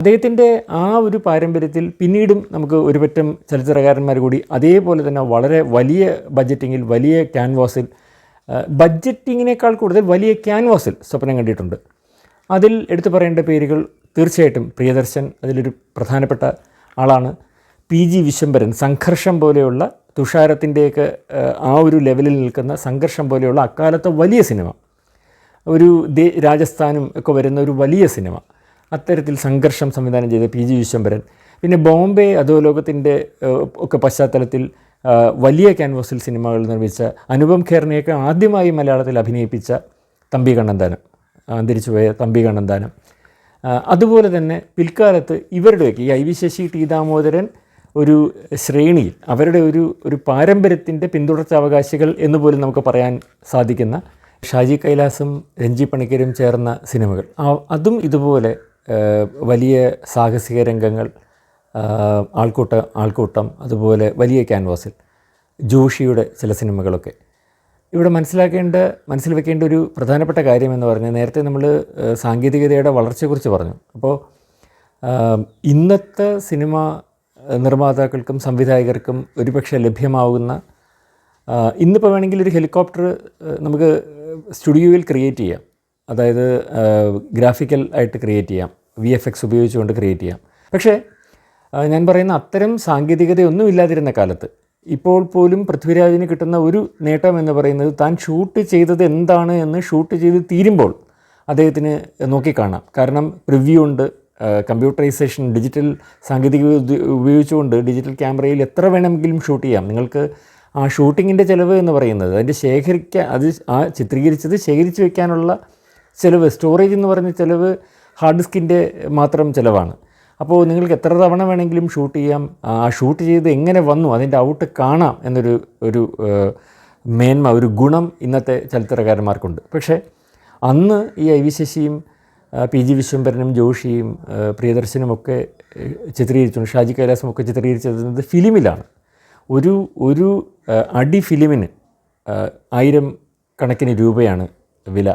അദ്ദേഹത്തിന്റെ ആ ഒരു പാരമ്പര്യത്തിൽ പിന്നീടും നമുക്ക് ഒരുപറ്റം ചലച്ചിത്രകാരന്മാർ കൂടി അതേപോലെ തന്നെ വളരെ വലിയ ബഡ്ജറ്റിങ്ങിൽ വലിയ ക്യാൻവാസിൽ ബഡ്ജറ്റിങ്ങിനേക്കാൾ കൂടുതൽ വലിയ ക്യാൻവാസിൽ സ്വപ്നം കണ്ടിട്ടുണ്ട്. അതിൽ എടുത്തു പറയേണ്ട പേരുകൾ തീർച്ചയായിട്ടും പ്രിയദർശൻ അതിലൊരു പ്രധാനപ്പെട്ട ആളാണ് പി ജി വിശ്വംഭരൻ. സംഘർഷം പോലെയുള്ള തുഷാരത്തിന്റെയൊക്കെ ആ ഒരു ലെവലിൽ നിൽക്കുന്ന സംഘർഷം പോലെയുള്ള അക്കാലത്തെ വലിയ സിനിമ. ഒരു രാജസ്ഥാനും ഒക്കെ വരുന്ന ഒരു വലിയ സിനിമ. അത്തരത്തിൽ സംഘർഷം സംവിധാനം ചെയ്ത പി ജി വിശ്വംഭരൻ. പിന്നെ ബോംബെ അധോലോകത്തിന്റെ ഒക്കെ പശ്ചാത്തലത്തിൽ വലിയ ക്യാൻവാസിൽ സിനിമകൾ നിർമ്മിച്ച അനുപം ഖേറിനെയൊക്കെ ആദ്യമായി മലയാളത്തിൽ അഭിനയിപ്പിച്ച തമ്പി കണ്ണന്താനം അന്തരിച്ചുപോയ തമ്പി കണ്ണന്താനം. അതുപോലെ തന്നെ പിൽക്കാലത്ത് ഇവരുടെയൊക്കെ ഈ I V Sasi T Damodaran ഒരു ശ്രേണിയിൽ അവരുടെ ഒരു ഒരു പാരമ്പര്യത്തിന്റെ പിന്തുടർച്ചാവകാശികൾ എന്ന് പോലും നമുക്ക് പറയാൻ സാധിക്കുന്ന ഷാജി കൈലാസും രഞ്ജി പണിക്കരും ചേർന്ന സിനിമകൾ. അതും ഇതുപോലെ വലിയ സാഹസിക രംഗങ്ങൾ ആൾക്കൂട്ട ആൾക്കൂട്ടം അതുപോലെ വലിയ ക്യാൻവാസിൽ ജോഷിയുടെ ചില സിനിമകളൊക്കെ. ഇവിടെ മനസ്സിലാക്കേണ്ട മനസ്സിൽ വെക്കേണ്ട ഒരു പ്രധാനപ്പെട്ട കാര്യം എന്ന് പറഞ്ഞാൽ നേരത്തെ നമ്മൾ സാങ്കേതികതയുടെ വളർച്ചയെക്കുറിച്ച് പറഞ്ഞു. അപ്പോൾ ഇന്നത്തെ സിനിമ നിർമ്മാതാക്കൾക്കും സംവിധായകർക്കും ഒരുപക്ഷെ ലഭ്യമാവുന്ന ഇന്നിപ്പോൾ വേണമെങ്കിൽ ഒരു ഹെലികോപ്റ്റർ നമുക്ക് സ്റ്റുഡിയോയിൽ ക്രിയേറ്റ് ചെയ്യാം. അതായത് ഗ്രാഫിക്കൽ ആയിട്ട് ക്രിയേറ്റ് ചെയ്യാം. വി എഫ് എക്സ് ഉപയോഗിച്ചുകൊണ്ട് ക്രിയേറ്റ് ചെയ്യാം. പക്ഷേ ഞാൻ പറയുന്ന അത്തരം സാങ്കേതികതയൊന്നും ഇല്ലാതിരുന്ന കാലത്ത് ഇപ്പോൾ പോലും പൃഥ്വിരാജിന് കിട്ടുന്ന ഒരു നേട്ടം എന്ന് പറയുന്നത് താൻ ഷൂട്ട് ചെയ്തത് എന്താണ് എന്ന് ഷൂട്ട് ചെയ്ത് തീരുമ്പോൾ അദ്ദേഹത്തിന് നോക്കിക്കാണാം കാരണം പ്രിവ്യൂ ഉണ്ട് കമ്പ്യൂട്ടറൈസേഷൻ ഡിജിറ്റൽ സാങ്കേതിക ഉപയോഗിച്ചുകൊണ്ട് ഡിജിറ്റൽ ക്യാമറയിൽ എത്ര വേണമെങ്കിലും ഷൂട്ട് ചെയ്യാം. നിങ്ങൾക്ക് ആ ഷൂട്ടിങ്ങിന്റെ ചിലവ് എന്ന് പറയുന്നത് അതിന്റെ ശേഖരിക്കാൻ അത് ആ ചിത്രീകരിച്ചത് ശേഖരിച്ച് വെക്കാനുള്ള ചിലവ് സ്റ്റോറേജ് എന്ന് പറയുന്ന ചിലവ് ഹാർഡ് ഡിസ്കിന്റെ മാത്രം ചിലവാണ്. അപ്പോൾ നിങ്ങൾക്ക് എത്ര തവണ വേണമെങ്കിലും ഷൂട്ട് ചെയ്യാം. ആ ഷൂട്ട് ചെയ്ത് എങ്ങനെ വന്നു അതിന്റെ ഔട്ട് കാണാം എന്നൊരു ഒരു മേന്മ ഒരു ഗുണം ഇന്നത്തെ ചലച്ചിത്രകാരന്മാർക്കുണ്ട് പക്ഷേ അന്ന് ഈ ഐ വി ശശിയും പി ജി വിശ്വംഭരനും ജോഷിയും ആ, പ്രിയദർശനും ഒക്കെ ചിത്രീകരിച്ചു ഷാജി കൈലാസും ഒക്കെ ചിത്രീകരിച്ചത് ഫിലിമിലാണ്. ഒരു ഒരു അടി ഫിലിമിന് ആയിരം കണക്കിന് രൂപയാണ് വില.